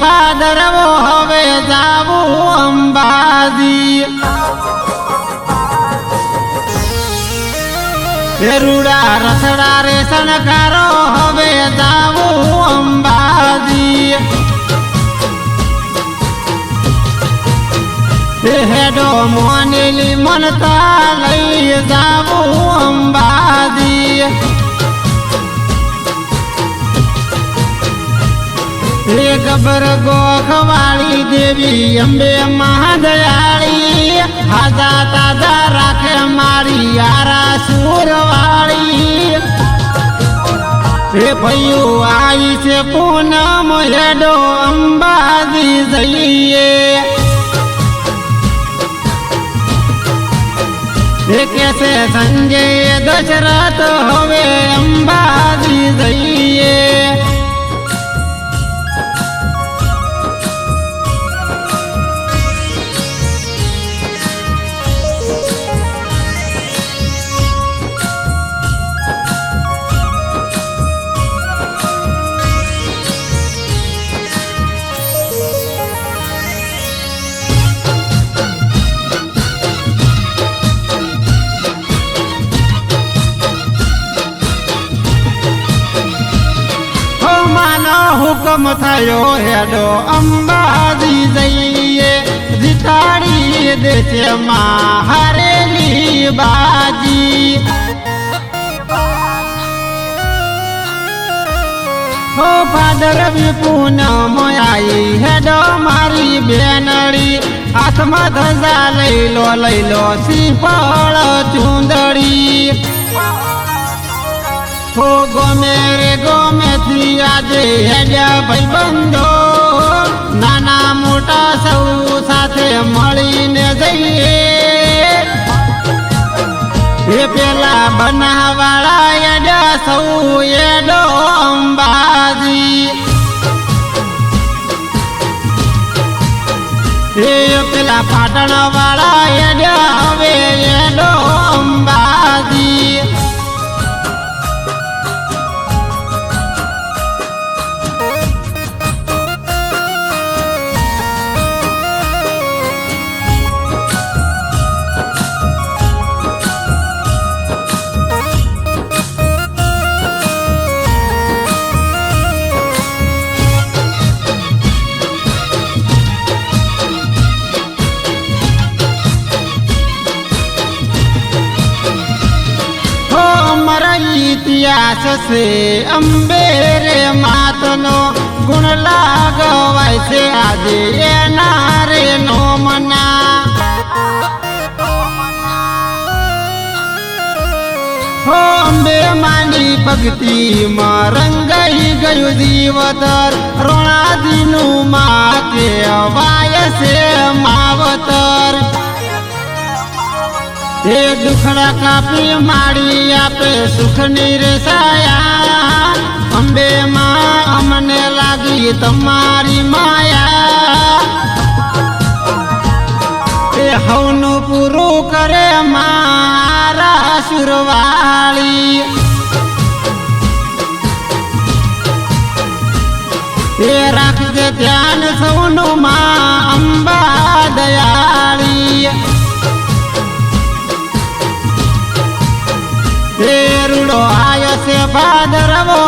પાદરવો હવે જાવું અંબાજી. રૂડા રસડા રે સણકારો હવે જાવું અંબાજી. હેડો મોનેલી મનતા લઈ જાવું અંબાજી. એ ગબર ગોખવાળી દેવી, અંબે મહાદયાળી. હાજા તાજા રાખે મારી આરા સુરવાળી. એ ભયું, આવી છે પૂનમ, હેડો અંબાજી જઈએ. એ કે છે સંજય દશરથ, હવે અંબાજી હુકમ થયો હેડો અંબાજી જઈએ, જીતાડી દેશે માં હરેલી બાજી. હો ફાદર પૂનમ આઈ, હેડો મારી બેનડી હાથમાં ધજા લઈ લો લઈ લો, શ્રીફળ ચુંદડી. હો ગમે રે, ગમે થી આજે હેડ્યા ભાઈબંધો. નાના મોટા સૌ સાથે મળીને જઈએ. એ પેલા બનાવાળા હેડ્યા સૌ એડો અંબાજી એ પેલા પાટણ વાળા ઇતિહાસ છે અંબે રે માતનો ગુણ લાગવાય છે આજે એના રે નો મના. હો અંબે માની ભક્તિમાં રંગાઈ ગયું જીવતર રોણાદીનું માં કહેવાય છે માવતર. એ દુખડા કાપી માડી આપે સુખની રે સાયા. અંબે માં અમને લાગી તમારી માયા. એ હવનું પૂરું કરે મારા સુરવાળી. એ રાખજે ધ્યાન સૌનું માં ભાદરવો